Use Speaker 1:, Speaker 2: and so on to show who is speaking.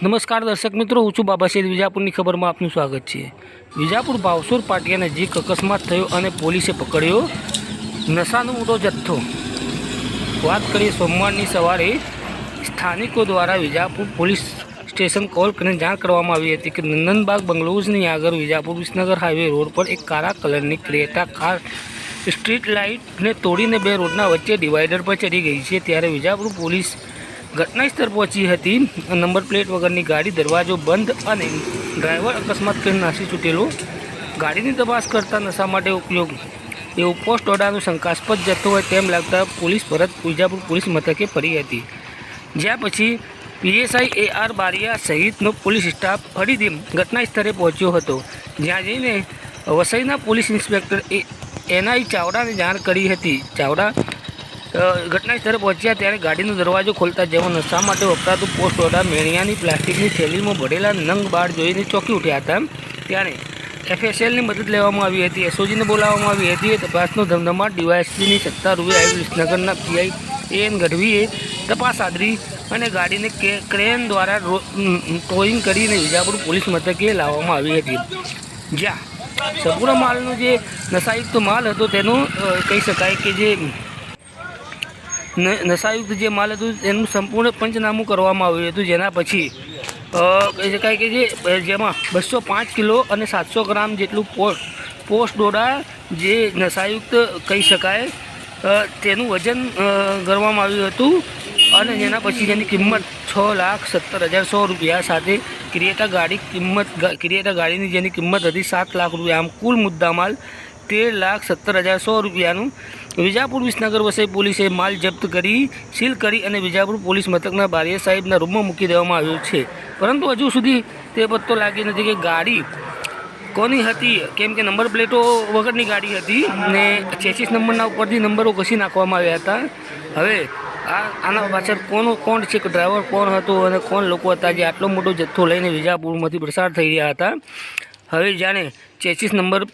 Speaker 1: નમસ્કાર દર્શક મિત્રો, હું છું બાબાસાહેબ વિજાપુરની ખબરમાં આપનું સ્વાગત છે. વિજાપુર ભાવસુર પાટિયા નજીક અકસ્માત થયો અને પોલીસે પકડ્યો નશાનો મોટો જથ્થો. વાત કરીએ સોમવારની સવારે સ્થાનિકો દ્વારા વિજાપુર પોલીસ સ્ટેશન કોલ કરીને જાણ કરવામાં આવી હતી કે નંદનબાગ બંગલોઝની આગળ વિજાપુર વિસનગર હાઈવે રોડ પર એક કાળા કલરની ક્રેટા કાર સ્ટ્રીટ લાઇટને તોડીને બે રોડના વચ્ચે ડિવાઈડર પર ચડી ગઈ છે. ત્યારે વિજાપુર પોલીસ ઘટના સ્થળ પહોંચી હતી. નંબર પ્લેટ વગરની ગાડી, દરવાજો બંધ અને ડ્રાઈવર અકસ્માત કરી નાસી છૂટેલો. ગાડીની તપાસ કરતા નશા માટે ઉપયોગ. એવો પોસ્ટ ઓર્ડરનું શંકાસ્પદ જથ્થો હોય તેમ લાગતા પોલીસ પરત વિજાપુર પોલીસ મથકે ફરી હતી. જ્યાં પછી પીએસઆઈ એ આર બારિયા સહિતનો પોલીસ સ્ટાફ ફરીથી ઘટના સ્થળે પહોંચ્યો હતો. જ્યાં જઈને વસઈના પોલીસ ઇન્સ્પેક્ટર એ એનઆઈ ચાવડાને જાણ કરી હતી. ચાવડા ઘટના સ્થળે પહોંચ્યા ત્યારે ગાડીનો દરવાજો ખોલતા જેમાં નશા માટે વપરાતું પોસ્ટ ઓર્ડર મેણિયાની પ્લાસ્ટિકની થેલીમાં ભરેલા નંગ બાર જોઈને ચોંકી ઉઠ્યા હતા. ત્યારે એફએસએલની મદદ લેવામાં આવી હતી. એસઓજીને બોલાવવામાં આવી હતી. તપાસનો ધમધમાટ ડીવાયએસપીની સત્તા રૂએ આવી વિસનગરના પીઆઈ એન ગઢવીએ તપાસ આદરી અને ગાડીને ક્રેન દ્વારા ટોઈંગ કરીને વિજાપુર પોલીસ મથકે લાવવામાં આવી હતી. જ્યાં સંપૂર્ણ માલનો જે નશાયુક્ત માલ હતો તેનું કહી શકાય કે જે નશાયુક્ત જે માલ હતું, એનું સંપૂર્ણ પંચનામું કરવામાં આવ્યું હતું જેના પછી કહી શકાય કે જે જેમાં બસો પાંચ કિલો અને સાતસો ગ્રામ જેટલું પોસ્ટ પોસ્ટ ડોડા જે નશાયુક્ત કહી શકાય તેનું વજન કરવામાં આવ્યું હતું અને જેના પછી જેની કિંમત છ લાખ સત્તર હજાર સો રૂપિયા સાથે ક્રિએટા ગાડી કિંમત ક્રિએટા ગાડીની જેની કિંમત હતી સાત લાખ રૂપિયા. આમ કુલ મુદ્દામાલ તેર લાખ સત્તર હજાર સો રૂપિયાનું વિજાપુર વિસનગર વસઈ પોલીસે માલ જપ્ત કરી, સીલ કરી અને વિજાપુર પોલીસ મથકના બારિયા સાહેબના રૂમમાં મૂકી દેવામાં આવ્યો છે. પરંતુ હજુ સુધી તે પત્તો લાગી નથી કે ગાડી કોની હતી, કેમ કે નંબર પ્લેટો વગરની ગાડી હતી ને ચેસીસ નંબરના ઉપરથી નંબરો ઘસી નાખવામાં આવ્યા હતા. હવે આ આના પાછળ કોનો કોણ છે કે ડ્રાઈવર કોણ હતો અને કોણ લોકો હતા જે આટલો મોટો જથ્થો લઈને વિજાપુરમાંથી પ્રસાર થઈ રહ્યા હતા. હવે જાણે ચેસીસ નંબર